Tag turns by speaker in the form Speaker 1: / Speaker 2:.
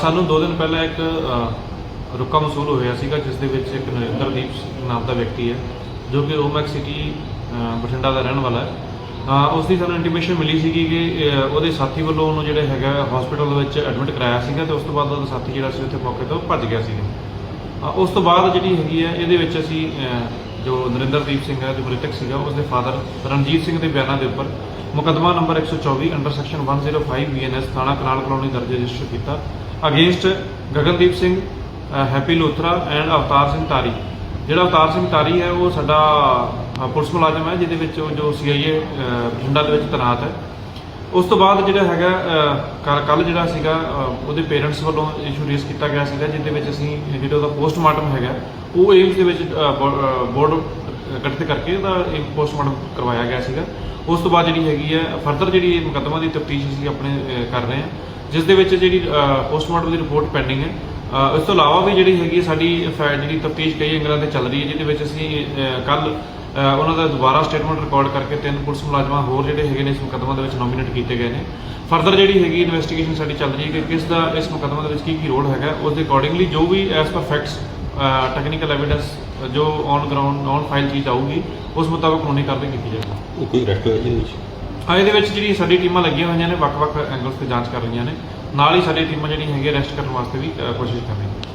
Speaker 1: ਸਾਨੂੰ 2 ਦਿਨ ਪਹਿਲਾਂ ਇੱਕ ਅ, ਰੁਕਾ ਮਸੂਲ ਹੋਇਆ ਸੀਗਾ ਜਿਸ ਦੇ ਵਿੱਚ ਇੱਕ ਨਰਿੰਦਰਦੀਪ ਸਿੰਘ ਨਾਮ ਦਾ ਵਿਅਕਤੀ ਹੈ ਜੋ ਕਿ ਓਮੈਕ ਸਿਟੀ ਬਠਿੰਡਾ ਦਾ ਰਹਿਣ ਵਾਲਾ ਹੈ। ਉਸ ਦੀ ਸਾਨੂੰ ਇੰਟੀਮੇਸ਼ਨ ਮਿਲੀ ਸੀਗੀ ਕਿ ਉਹਦੇ ਸਾਥੀ ਵੱਲੋਂ ਉਹਨੂੰ ਜਿਹੜੇ ਹੈਗਾ ਹਸਪੀਟਲ ਵਿੱਚ ਐਡਮਿਟ ਕਰਾਇਆ ਸੀਗਾ ਤੇ ਉਸ ਤੋਂ ਬਾਅਦ ਉਹਦਾ ਸਾਥੀ ਜਿਹੜਾ ਸੀ ਉੱਥੇ ਮੌਕੇ ਤੋਂ ਭੱਜ ਗਿਆ ਸੀਗਾ। ਉਸ ਤੋਂ ਬਾਅਦ ਜਿਹੜੀ ਹੈਗੀ ਹੈ ਇਹਦੇ ਵਿੱਚ ਅਸੀਂ ਜੋ ਨਰਿੰਦਰਦੀਪ ਸਿੰਘ ਹੈ ਜੋ ਮ੍ਰਿਤਕ ਸੀਗਾ ਉਸ ਦੇ ਫਾਦਰ ਰਣਜੀਤ ਸਿੰਘ ਦੇ ਬਿਆਨਾਂ ਦੇ ਉੱਪਰ ਮੁਕੱਦਮਾ ਨੰਬਰ 124 ਅੰਡਰ ਸੈਕਸ਼ਨ 105 ਬੀਐਨਐਸ ਥਾਣਾ ਕਨਾਲ ਕਲੋਨੀ ਦਰਜ ਰਜਿਸਟਰ ਕੀਤਾ। Against Gagandeep Singh Happy Lothra and Avtar Singh Tari. ਜਿਹੜਾ ਅਵਤਾਰ ਸਿੰਘ ਤਾਰੀ ਹੈ, ਉਹ ਸਾਡਾ ਪੁਲਿਸ ਮੁਲਾਜ਼ਮ ਹੈ, ਜਿਹਦੇ ਵਿੱਚ ਉਹ ਜੋ ਸੀਆਈਏ ਬਠਿੰਡਾ ਦੇ ਵਿੱਚ ਤੈਨਾਤ ਹੈ। ਉਸ ਤੋਂ ਬਾਅਦ ਜਿਹੜਾ ਹੈਗਾ ਕੱਲ ਜਿਹੜਾ ਸੀਗਾ ਉਹਦੇ ਪੇਰੈਂਟਸ ਵੱਲੋਂ ਇਸ਼ੂ ਰੇਸ ਕੀਤਾ ਗਿਆ ਸੀਗਾ, ਜਿਹਦੇ ਵਿੱਚ ਅਸੀਂ ਜਿਹੜਾ ਉਹਦਾ ਪੋਸਟਮਾਰਟਮ ਹੈਗਾ, ਉਹ ਏਮਸ ਦੇ ਵਿੱਚ ਬੋਰਡ ਗਠਿਤ ਕਰਕੇ ਉਹਦਾ ਇੱਕ ਪੋਸਟਮਾਰਟਮ ਕਰਵਾਇਆ ਗਿਆ ਸੀਗਾ। ਉਸ ਤੋਂ ਬਾਅਦ ਜਿਹੜੀ ਹੈਗੀ ਹੈ ਫਰਦਰ ਜਿਹੜੀ ਇਹ ਮੁਕੱਦਮਾ ਦੀ ਤਫਤੀਸ਼ ਅਸੀਂ ਆਪਣੇ ਕਰ ਰਹੇ ਹਾਂ। ਜਿਸ ਦੇ ਵਿੱਚ ਜਿਹੜੀ ਪੋਸਟਮਾਰਟਮ ਦੀ ਰਿਪੋਰਟ ਪੈਂਡਿੰਗ ਹੈ। ਇਸ ਤੋਂ ਇਲਾਵਾ ਵੀ ਜਿਹੜੀ ਹੈਗੀ ਹੈ ਸਾਡੀ ਫੈ- ਜਿਹੜੀ ਤਫਤੀਸ਼ ਕਈ ਐਂਗਲਾਂ ਤੇ ਚੱਲ ਰਹੀ ਹੈ, ਜਿਹਦੇ ਵਿੱਚ ਅਸੀਂ ਕੱਲ ਉਹਨਾਂ ਦਾ ਦੁਬਾਰਾ ਸਟੇਟਮੈਂਟ ਰਿਕਾਰਡ ਕਰਕੇ ਤਿੰਨ ਪੁਲਿਸ ਮੁਲਾਜ਼ਮਾਂ ਹੋਰ ਜਿਹੜੇ ਹੈਗੇ ਨੇ ਇਸ ਮੁਕੱਦਮਾ ਦੇ ਵਿੱਚ ਨੋਮੀਨੇਟ ਕੀਤੇ ਗਏ ਨੇ। ਫਰਦਰ ਜਿਹੜੀ ਹੈਗੀ ਇਨਵੈਸਟੀਗੇਸ਼ਨ ਸਾਡੀ ਚੱਲ ਰਹੀ ਹੈ ਕਿ ਕਿਸ ਦਾ, ਇਸ ਮੁਕੱਦਮਾ ਦੇ ਵਿੱਚ ਕੀ ਕੀ ਰੋਲ ਹੈਗਾ, ਉਸ ਦੇ ਅਕੋਰਡਿੰਗਲੀ ਜੋ ਵੀ as per facts technical evidence ਜੋ ਔਨ ਗਰਾਊਂਡ ਔਨ ਫਾਈਲ ਚੀਜ਼ ਆਊਗੀ ਉਸ ਮੁਤਾਬਕ ਕਾਨੂੰਨੀ ਕਾਰਵਾਈ ਕੀਤੀ ਜਾਏਗੀ।
Speaker 2: ਇਹ ਕੋਈ ਅਰੈਸਟ ਹੋਇਆ ਵਿੱਚ?
Speaker 1: ਹਾਂ ਇਹਦੇ ਵਿੱਚ ਜਿਹੜੀ ਸਾਡੀ ਟੀਮਾਂ ਲੱਗੀਆਂ ਹੋਈਆਂ ਨੇ ਵੱਖ-ਵੱਖ ਐਂਗਲਸ ਤੇ ਜਾਂਚ ਕਰ ਰਹੀਆਂ ਨੇ। ਨਾਲ ਹੀ ਸਾਡੀ ਟੀਮਾਂ ਜਿਹੜੀਆਂ ਹੈਗੀਆਂ ਅਰੈਸਟ ਕਰਨ ਵਾਸਤੇ ਵੀ ਅ, ਕੋਸ਼ਿਸ਼ ਕਰ ਰਹੀਆਂ